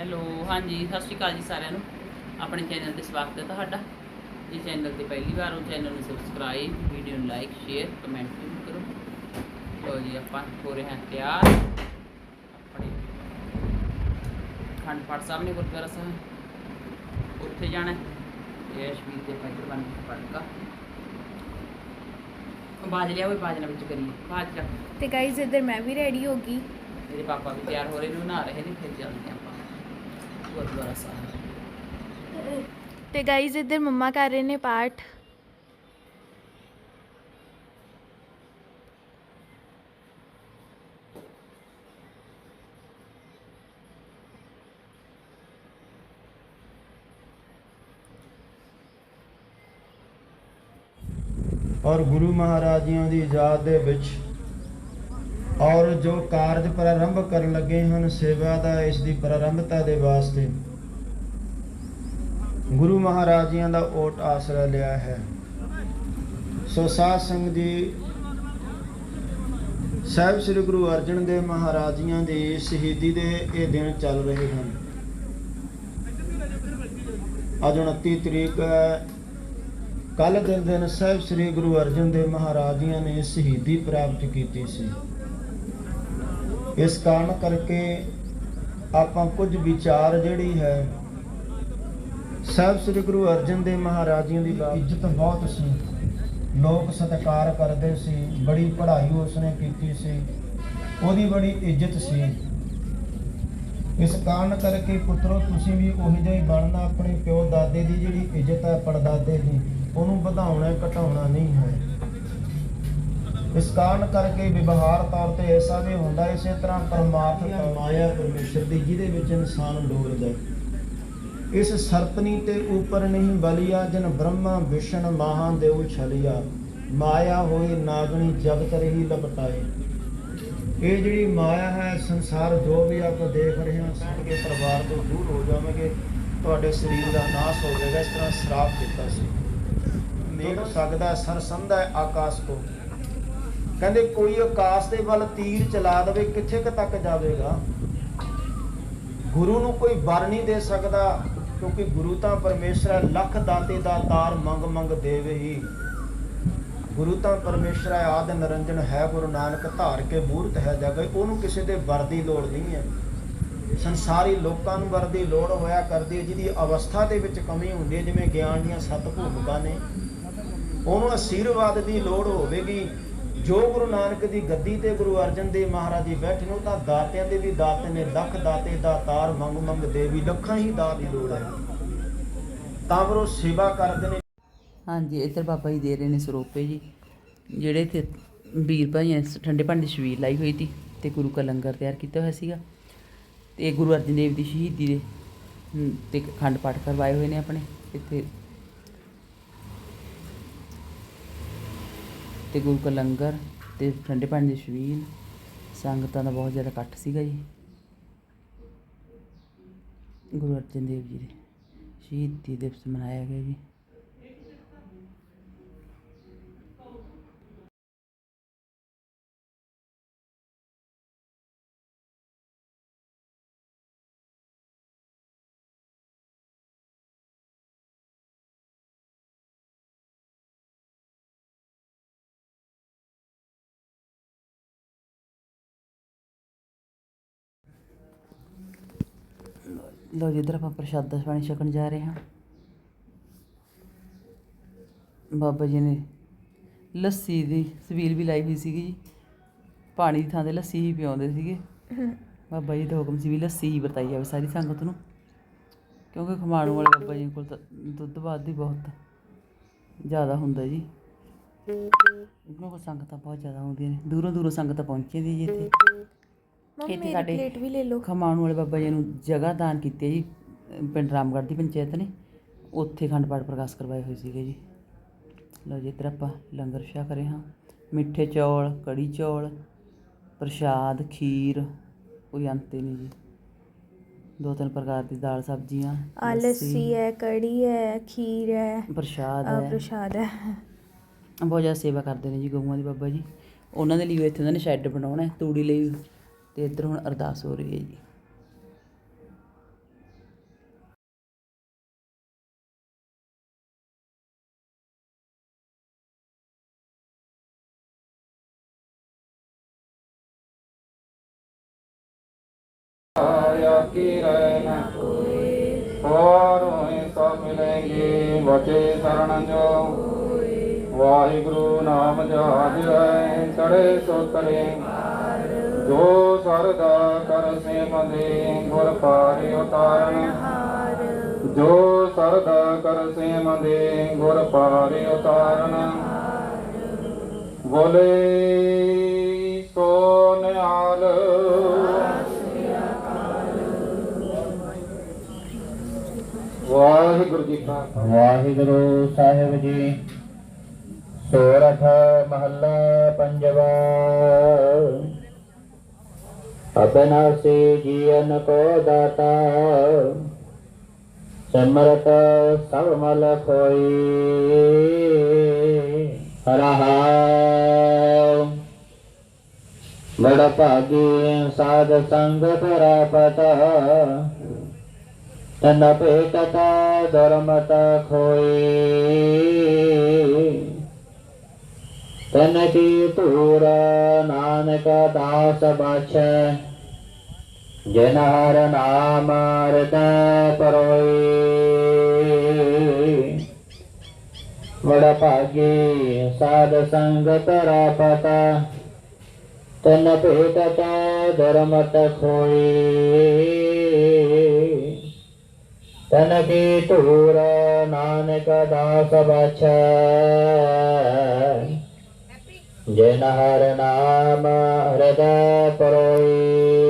Hello ਹਾਂਜੀ ਸਤਿ ਸ਼੍ਰੀ ਅਕਾਲ ਜੀ ਸਾਰਿਆਂ ਨੂੰ। ਆਪਣੇ ਚੈਨਲ ਤੇ ਸਵਾਗਤ ਹੈ ਤੁਹਾਡਾ। ਜੇ ਚੈਨਲ ਤੇ ਪਹਿਲੀ ਵਾਰ ਹੋ ਚੈਨਲ ਨੂੰ ਸਬਸਕ੍ਰਾਈਬ ਵੀਡੀਓ ਨੂੰ ਲਾਈਕ ਸ਼ੇਅਰ ਕਮੈਂਟ ਵੀ ਕਰੋ। ਲੋ ਜੀ ਆਪਾਂ ਹੋ ਰਹੇ ਹਾਂ ਤਿਆਰ। ਆਪਣੇ ਖੰਡ ਪਾਠ ਸਾਹਿਬ ਨੇ ਗੁਰਦੁਆਰਾ ਸਾਹਿਬ। ਉੱਥੇ ਜਾਣਾ ਹੈ। ਇਹ ਅਸ਼ਵੀਰ ਦੇ ਪੈਕਟ ਬਣ ਕੇ ਪੜਕਾ ਬਾਜ ਲਿਆ ਹੋਈ ਬਾਜ ਨਾਲ ਵਿੱਚ ਕਰੀਏ। ਬਾਜ ਚੱਕ ਤੇ ਗਾਇਜ਼ ਇੱਧਰ ਮੈਂ ਵੀ ਰੈਡੀ ਹੋ ਗਈ। ਮੇਰੇ ਪਾਪਾ ਵੀ ਤਿਆਰ ਹੋ ਰਹੇ ਨੇ ਨਹਾ ਰਹੇ ਨੇ ਫਿਰ ਚੱਲਦੇ ਆਪਾਂ। ਗੁਰਦੁਆਰਾ ਸਾਹਿਬ। ਤੇ ਗਾਇਜ਼ ਇੱਧਰ ਮੰਮਾ ਕਰ ਰਹੇ ਨੇ ਪਾਠ। ਔਰ ਗੁਰੂ ਮਹਾਰਾਜ ਜੀਆਂ ਦੀ ਯਾਦ ਦੇ ਵਿੱਚ ਔਰ ਜੋ ਕਾਰਜ ਪ੍ਰਾਰੰਭ ਕਰਨ ਲੱਗੇ ਹਨ, ਸੇਵਾ ਦਾ, ਇਸ ਦੀ ਪ੍ਰਾਰੰਭਤਾ ਦੇ ਵਾਸਤੇ। ਗੁਰੂ ਮਹਾਰਾਜ ਜੀਆਂ ਦਾ ਓਟ ਆਸਰਾ ਲਿਆ ਹੈ। ਸੋ ਸਾਧ ਸੰਗਤ ਜੀ, ਸਾਹਿਬ ਸ੍ਰੀ ਗੁਰੂ ਅਰਜਨ ਦੇਵ ਮਹਾਰਾਜ ਜੀਆਂ ਦੀ ਸ਼ਹੀਦੀ ਦੇ ਇਹ ਦਿਨ ਚੱਲ ਰਹੇ ਹਨ। ਅੱਜ 29 ਤਰੀਕ ਕੱਲ ਦੇ ਦਿਨ ਸਾਹਿਬ ਸ੍ਰੀ ਗੁਰੂ ਅਰਜਨ ਦੇਵ ਮਹਾਰਾਜ ਜੀਆਂ ਨੇ ਸ਼ਹੀਦੀ ਪ੍ਰਾਪਤ ਕੀਤੀ ਸੀ। ਇਸ ਕਾਰਨ ਕਰਕੇ ਆਪਾਂ ਕੁਝ ਵਿਚਾਰ ਜਿਹੜੀ ਹੈ ਸਾਹਿਬ ਸ੍ਰੀ ਗੁਰੂ ਅਰਜਨ ਦੇਵ ਮਹਾਰਾਜ ਜੀਆਂ ਦੀ ਇੱਜ਼ਤ ਬਹੁਤ ਸੀ। ਲੋਕ ਸਤਿਕਾਰ ਕਰਦੇ ਸੀ ਬੜੀ ਪੜ੍ਹਾਈ ਉਸਨੇ ਕੀਤੀ ਸੀ ਉਹਦੀ ਬੜੀ ਇੱਜ਼ਤ ਸੀ। ਇਸ ਕਾਰਨ ਕਰਕੇ ਪੁੱਤਰੋ ਤੁਸੀਂ ਵੀ ਉਹੀ ਜਿਹਾ ਹੀ ਬਣਨਾ ਆਪਣੇ ਪਿਓ ਦਾਦੇ ਦੀ ਜਿਹੜੀ ਇੱਜ਼ਤ ਹੈ ਪੜਦਾਦੇ ਦੀ ਉਹਨੂੰ ਵਧਾਉਣਾ ਘਟਾਉਣਾ ਨਹੀਂ ਹੈ। ਇਸ ਕਾਰਨ ਕਰਕੇ ਵਿਵਹਾਰ ਤੌਰ ਤੇ ਐਸਾ ਵੀ ਹੁੰਦਾ ਇਸੇ ਤਰ੍ਹਾਂ ਪਰਮਾਤਮਾ ਮਾਇਆ ਪਰਮੇਸ਼ਰ ਦੀ ਜਿਹਦੇ ਵਿੱਚ ਇਨਸਾਨ ਡੋਲਦਾ। ਇਸ ਸਰਪਨੀ ਤੇ ਉਪਰ ਨਹੀਂ ਬਲਿਆ ਜਨ ਬ੍ਰਹਮਾ ਵਿਸ਼ਨ ਮਹਾਂ ਦੇਉ ਛਲਿਆ ਮਾਇਆ ਹੋਈ ਨਾਗਣੀ ਜਗਤ ਰਹੀ ਲਪਟਾਏ। ਇਹ ਜਿਹੜੀ ਮਾਇਆ ਹੈ ਸੰਸਾਰ ਜੋ ਵੀ ਆਪਾਂ ਦੇਖ ਰਹੇ ਹਾਂ ਸੁਣ ਕੇ ਪਰਿਵਾਰ ਤੋਂ ਦੂਰ ਹੋ ਜਾਵਾਂਗੇ ਤੁਹਾਡੇ ਸਰੀਰ ਦਾ ਨਾਸ ਹੋ ਜਾਏਗਾ ਇਸ ਤਰ੍ਹਾਂ ਸ਼ਰਾਪ ਦਿੱਤਾ ਸੀ। ਮੇਘ ਸਕਦਾ ਸਰਸੰਦਾ ਆਕਾਸ਼ ਤੋਂ। ਕਹਿੰਦੇ ਕੋਈ ਆਕਾਸ਼ ਦੇ ਵੱਲ ਤੀਰ ਚਲਾ ਦੇਵੇ, ਕਿੱਥੇ ਕੁ ਤੱਕ ਜਾਵੇਗਾ? ਗੁਰੂ ਨੂੰ ਕੋਈ ਵਰ ਨਹੀਂ ਦੇ ਸਕਦਾ, ਕਿਉਂਕਿ ਗੁਰੂ ਤਾਂ ਪਰਮੇਸ਼ਰ ਲੱਖ ਦਾਤੇ ਦਾ ਤਾਰ ਮੰਗ ਮੰਗ ਦੇਵੇ ਹੀ। ਗੁਰੂ ਤਾਂ ਪਰਮੇਸ਼ਰ ਹੈ, ਆਦ ਨਿਰੰਜਨ ਹੈ, ਗੁਰੂ ਨਾਨਕ ਧਾਰ ਕੇ ਮੂਰਤ ਹੈ ਜਗ ਉਹਨੂੰ ਕਿਸੇ ਦੇ ਵਰ ਦੀ ਲੋੜ ਨਹੀਂ ਹੈ। ਸੰਸਾਰੀ ਲੋਕਾਂ ਨੂੰ ਵਰ ਦੀ ਲੋੜ ਹੋਇਆ ਕਰਦੀ ਹੈ, ਜਿਹਦੀ ਅਵਸਥਾ ਦੇ ਵਿੱਚ ਕਮੀ ਹੁੰਦੀ ਹੈ, ਜਿਵੇਂ ਗਿਆਨ ਦੀਆਂ ਸੱਤ ਭੂਮਿਕਾ ਨੇ। ਉਹਨੂੰ ਅਸ਼ੀਰਵਾਦ ਦੀ ਲੋੜ ਹੋਵੇਗੀ। ਜੋ ਗੁਰੂ ਨਾਨਕ ਦੀ ਗੱਦੀ ਤੇ ਗੁਰੂ ਅਰਜਨ ਦੇਵ ਮਹਾਰਾਜ ਜੀ ਬੈਠੇ ਨੇ ਤਾਂ ਦਾਤਿਆਂ ਦੇ ਵੀ ਦਾਤੇ ਨੇ, ਲੱਖ ਦਾਤੇ ਦਾ ਮੰਗ ਮੰਗ ਦੇਵੀ ਲੱਖਾਂ ਹੀ ਦਾਤ ਦੀ ਲੋੜ ਹੈ। ਤਾਂ ਫਿਰ ਉਹ ਸੇਵਾ ਕਰਦੇ ਨੇ। ਹਾਂਜੀ, ਇੱਧਰ ਬਾਬਾ ਜੀ ਦੇ ਰਹੇ ਨੇ ਸਰੋਪੇ ਜੀ, ਜਿਹੜੇ ਇੱਥੇ ਵੀਰ ਭਾਈਆਂ ਠੰਡੇ ਭਾਂਡੇ ਦੀ ਲਾਈ ਹੋਈ ਸੀ ਤੇ ਗੁਰੂ ਕਾ ਲੰਗਰ ਤਿਆਰ ਕੀਤਾ ਹੋਇਆ ਸੀਗਾ। ਤੇ ਗੁਰੂ ਅਰਜਨ ਦੇਵ ਦੀ ਸ਼ਹੀਦੀ ਦੇ ਤੇ ਖੰਡ ਪਾਠ ਕਰਵਾਏ ਹੋਏ ਨੇ ਆਪਣੇ, ਇੱਥੇ ਤੇ ਗੁਰੂ ਕਾ ਲੰਗਰ ਤੇ ਠੰਡੇ ਪਾਣੀ ਦੇ ਛਬੀਲ, ਸੰਗਤਾਂ ਦਾ ਬਹੁਤ ਜ਼ਿਆਦਾ ਇਕੱਠ ਸੀਗਾ ਜੀ। ਗੁਰੂ ਅਰਜਨ ਦੇਵ ਜੀ ਦੇ ਸ਼ਹੀਦੀ ਦਿਵਸ ਮਨਾਇਆ ਗਿਆ ਜੀ। ਲੋ ਜਿੱਧਰ ਆਪਾਂ ਪ੍ਰਸ਼ਾਦਾ ਪਾਣੀ ਛਕਣ ਜਾ ਰਹੇ ਹਾਂ। ਬਾਬਾ ਜੀ ਨੇ ਲੱਸੀ ਦੀ ਸਬੀਲ ਵੀ ਲਾਈ ਹੋਈ ਸੀਗੀ ਜੀ। ਪਾਣੀ ਦੀ ਥਾਂ ਤੇ ਲੱਸੀ ਹੀ ਪਿਆਉਂਦੇ ਸੀਗੇ। ਬਾਬਾ ਜੀ ਦਾ ਹੁਕਮ ਸੀ ਵੀ ਲੱਸੀ ਹੀ ਵਰਤਾਈ ਜਾਵੇ ਸਾਰੀ ਸੰਗਤ ਨੂੰ। ਕਿਉਂਕਿ ਖਮਾਣੂ ਵਾਲੇ ਬਾਬਾ ਜੀ ਕੋਲ ਤਾਂ ਦੁੱਧ ਵੱਧ ਹੀ ਬਹੁਤ ਜ਼ਿਆਦਾ ਹੁੰਦਾ ਜੀ। ਇਹਨਾਂ ਕੋਲ ਸੰਗਤਾਂ ਬਹੁਤ ਜ਼ਿਆਦਾ ਆਉਂਦੀਆਂ ਨੇ। ਦੂਰੋਂ ਦੂਰੋਂ ਸੰਗਤਾਂ ਪਹੁੰਚੀਆਂ ਦੀ ਜੀ ਇੱਥੇ। ਇੱਥੇ ਸਾਡੇ- ਪਲੇਟ ਵੀ ਲੈ ਲਓ। ਖਮਾਣੂ ਵਾਲੇ ਬਾਬਾ ਜੀ ਨੂੰ ਜਗ੍ਹਾ ਦਾਨ ਕੀਤੀ ਹੈ ਜੀ ਪਿੰਡ ਰਾਮਗੜ੍ਹ ਦੀ ਪੰਚਾਇਤ ਨੇ। ਉੱਥੇ ਖੰਡ ਪਾਠ ਪ੍ਰਕਾਸ਼ ਕਰਵਾਏ ਹੋਏ ਸੀਗੇ ਜੀ। ਲਓ ਜੀ ਇੱਧਰ ਆਪਾਂ ਲੰਗਰ ਛਕ ਰਹੇ ਹਾਂ। ਮਿੱਠੇ ਚੌਲ ਕੜੀ ਚੌਲ ਪ੍ਰਸ਼ਾਦ ਖੀਰ ਕੋਈ ਅੰਤ ਹੀ ਨਹੀਂ ਜੀ। ਦੋ ਤਿੰਨ ਪ੍ਰਕਾਰ ਦੀ ਦਾਲ ਸਬਜ਼ੀਆਂ ਆ ਲੱਸੀ। ਹੈ ਕੜੀ ਹੈ ਖੀਰ ਹੈ। ਪ੍ਰਸ਼ਾਦ ਹੈ। ਪ੍ਰਸ਼ਾਦ ਹੈ। ਬਹੁਤ ਜ਼ਿਆਦਾ ਸੇਵਾ ਕਰਦੇ ਨੇ ਜੀ ਗਊਆਂ ਦੀ ਬਾਬਾ ਜੀ। ਉਹਨਾਂ ਦੇ ਲਈ ਇੱਥੇ ਉਹਨਾਂ ਨੇ ਸ਼ੈੱਡ ਬਣਾਉਣਾ ਹੈ ਤੂੜੀ ਲਈ ਅਤੇ ਇੱਧਰ ਹੁਣ ਅਰਦਾਸ ਹੋ ਰਹੀ ਹੈ ਜੀ बचे शरण जो। वाहिगुरु नाम जहाज़ चढ़े सो करें ਜੋ ਸਰਦਾ ਕਰ ਸੇਮਦੇ ਗੁਰ ਪਾਰੇ ਉਤਾਰਨ ਜੋ ਸਰਦਾ ਕਰ ਸੇਮਦੇ ਗੁਰ ਪਾਰੇ ਉਤਾਰਨ। ਬੋਲੇ ਸੋ ਨਿਹਾਲ। ਵਾਹਿਗੁਰੂ ਜੀ ਕਾ ਵਾਹਿਗੁਰੂ ਸਾਹਿਬ ਜੀ। ਸੋਰਠ ਮਹੱਲਾ ਪੰਜਵਾ। ਅਬਨਾਸੀ ਜੀਵਨ ਕੋ ਦਾਤਾ ਸਮਰਤ ਸਭ ਮਲ ਕੋਈ ਹਰਹਾ ਬੜ ਭਾਗੀ ਸਾਧ ਸੰਗ ਪ੍ਰਾਪਤ ਤਨ ਭੇਟਤ ਧਰਮਤ ਖੋਈ ਤਨ ਕੀ ਤੂਰ ਨਾਨਕ ਦਾਸ ਬਾਛੈ ਜਨ ਹਰ ਨਾਮ ਹਿਰਦੈ ਪਰੋਈ ਵੜ ਭਾਗੀ ਸਾਧ ਸੰਗ ਪ੍ਰਾਪਤ ਤਨ ਭੇਟਤ ਧਰਮਤ ਖੋਈ ਤਨ ਕੀ ਧੂਰ ਨਾਨਕ ਦਾਸ ਬਾਛੈ ਜਿਨ ਹਰ ਨਾਮ ਹਿਰਦੈ ਪਰੋਈ